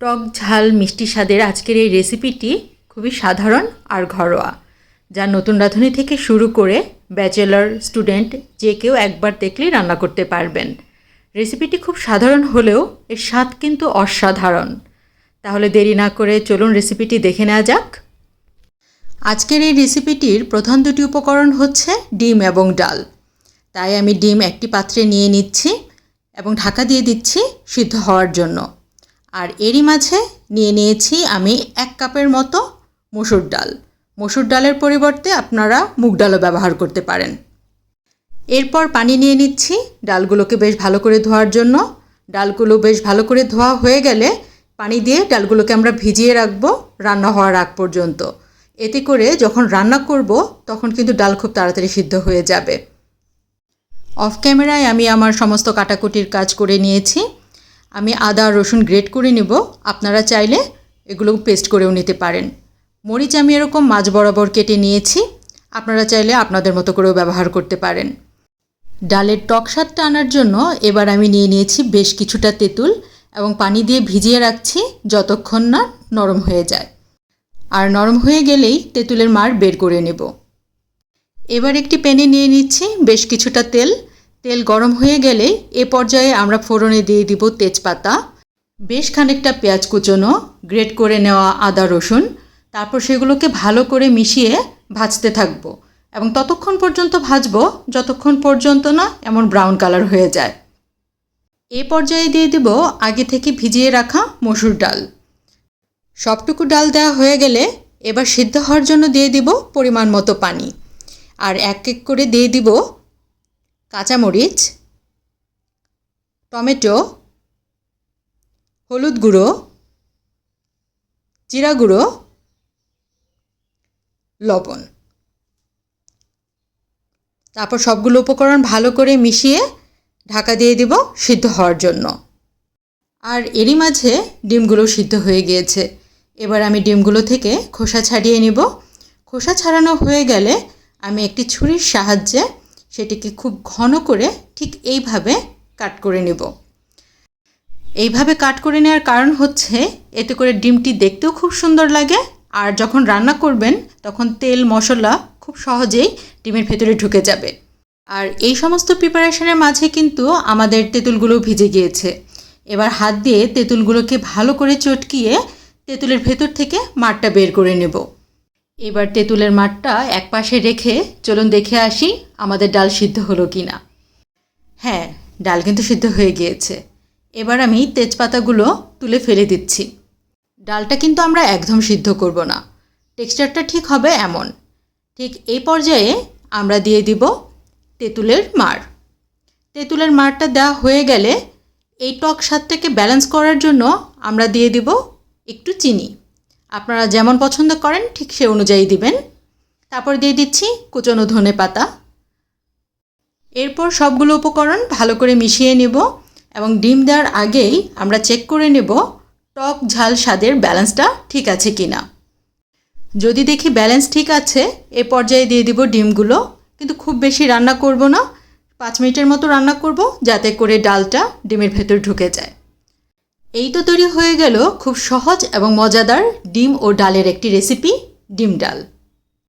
টক ঝাল মিষ্টি স্বাদের আজকের এই রেসিপিটি খুবই সাধারণ আর ঘরোয়া, যা নতুন রাঁধুনি থেকে শুরু করে ব্যাচেলর, স্টুডেন্ট যে কেউ একবার দেখলেই রান্না করতে পারবেন। রেসিপিটি খুব সাধারণ হলেও এর স্বাদ কিন্তু অসাধারণ। তাহলে দেরি না করে চলুন রেসিপিটি দেখে নেওয়া যাক। আজকের এই রেসিপিটির প্রধান দুটি উপকরণ হচ্ছে ডিম এবং ডাল। তাই আমি ডিম একটি পাত্রে নিয়ে নিচ্ছি এবং ঢাকা দিয়ে দিচ্ছি সিদ্ধ হওয়ার জন্য। আর এরই মাঝে নিয়ে নিয়েছি আমি এক কাপের মতো মসুর ডাল। মসুর ডালের পরিবর্তে আপনারা মুগ ডালও ব্যবহার করতে পারেন। এরপর পানি নিয়ে নিচ্ছি। ডালগুলোকে বেশ ভালো করে ধোয়ার জন্য। ডালগুলো বেশ ভালো করে ধোয়া হয়ে গেলে পানি দিয়ে ডালগুলোকে আমরা ভিজিয়ে রাখব রান্না হওয়ার আগ পর্যন্ত। এতে করে যখন রান্না করব তখন কিন্তু ডাল খুব তাড়াতাড়ি সিদ্ধ হয়ে যাবে। অফ ক্যামেরায় আমি আমার সমস্ত কাটাকুটির কাজ করে নিয়েছি। আমি আদা, রসুন গ্রেট করে নেব। আপনারা চাইলে এগুলো পেস্ট করেও নিতে পারেন। মরিচ আমি এরকম মাছ বরাবর কেটে নিয়েছি। আপনারা চাইলে আপনাদের মতো করেও ব্যবহার করতে পারেন। ডালের টক স্বাদটা আনার জন্য এবার আমি নিয়ে নিয়েছি বেশ কিছুটা তেঁতুল এবং পানি দিয়ে ভিজিয়ে রাখছি যতক্ষণ না নরম হয়ে যায়। আর নরম হয়ে গেলেই তেঁতুলের মার বের করে নেব। এবার একটি প্যানে নিয়ে নিচ্ছি বেশ কিছুটা তেল। তেল গরম হয়ে গেলে এ পর্যায়ে আমরা ফোড়নে দিয়ে দিব তেজপাতা, বেশ খানিকটা পেঁয়াজ কুচোনো, গ্রেট করে নেওয়া আদা রসুন, তারপর সেগুলোকে ভালো করে মিশিয়ে ভাজতে থাকব এবং ততক্ষণ পর্যন্ত ভাজবো, যতক্ষণ পর্যন্ত না এমন ব্রাউন কালার হয়ে যায়। এ পর্যায়ে দিয়ে দিব আগে থেকে ভিজিয়ে রাখা মসুর ডাল। সবটুকু ডাল দেওয়া হয়ে গেলে এবার সিদ্ধ হওয়ার জন্য দিয়ে দিব পরিমাণ মতো পানি। আর এক এক করে দিয়ে দিব কাঁচামরিচ, টমেটো, হলুদ গুঁড়ো, জিরা গুঁড়ো, লবণ। তারপর সবগুলো উপকরণ ভালো করে মিশিয়ে ঢাকা দিয়ে দিব সিদ্ধ হওয়ার জন্য। আর এরই মাঝে ডিমগুলো সিদ্ধ হয়ে গিয়েছে। এবার আমি ডিমগুলো থেকে খোসা ছাড়িয়ে নিব। খোসা ছাড়ানো হয়ে গেলে আমি একটি ছুরির সাহায্যে সেটিকে খুব ঘন করে ঠিক এইভাবে কাট করে নেব। এইভাবে কাট করে নেওয়ার কারণ হচ্ছে এতে করে ডিমটি দেখতেও খুব সুন্দর লাগে আর যখন রান্না করবেন তখন তেল, মশলা খুব সহজেই ডিমের ভেতরে ঢুকে যাবে। আর এই সমস্ত প্রিপারেশনের মাঝে কিন্তু আমাদের তেঁতুলগুলো ভিজে গিয়েছে। এবার হাত দিয়ে তেঁতুলগুলোকে ভালো করে চটকিয়ে তেঁতুলের ভেতর থেকে মাঠটা বের করে নেব। এবার তেঁতুলের মাঠটা এক পাশে রেখে চলুন দেখে আসি আমাদের ডাল সিদ্ধ হলো কি না হ্যাঁ ডাল কিন্তু সিদ্ধ হয়ে গিয়েছে। এবার আমি তেজপাতাগুলো তুলে ফেলে দিচ্ছি। ডালটা কিন্তু আমরা একদম সিদ্ধ করব না। টেক্সচারটা ঠিক হবে এমন। ঠিক এই পর্যায়ে আমরা দিয়ে দিব তেঁতুলের মার তেঁতুলের মারটা দেওয়া হয়ে গেলে এই টক স্বাদটাকে ব্যালেন্স করার জন্য আমরা দিয়ে দিব একটু চিনি। আপনারা যেমন পছন্দ করেন, ঠিক সে অনুযায়ী দিবেন। তারপর দিয়ে দিচ্ছি কুচনো ধনে পাতা। এরপর সবগুলো উপকরণ ভালো করে মিশিয়ে নেব এবং ডিম দেওয়ার আগেই আমরা চেক করে নেব টক ঝাল স্বাদের ব্যালেন্সটা ঠিক আছে কি না যদি দেখি ব্যালেন্স ঠিক আছে, এ পর্যায়ে দিয়ে দিব ডিমগুলো। কিন্তু খুব বেশি রান্না করব না। পাঁচ মিনিটের মতো রান্না করব যাতে করে ডালটা ডিমের ভেতর ঢুকে যায়। এই তো তৈরি হয়ে গেল খুব সহজ এবং মজাদার ডিম ও ডালের একটি রেসিপি ডিম ডাল।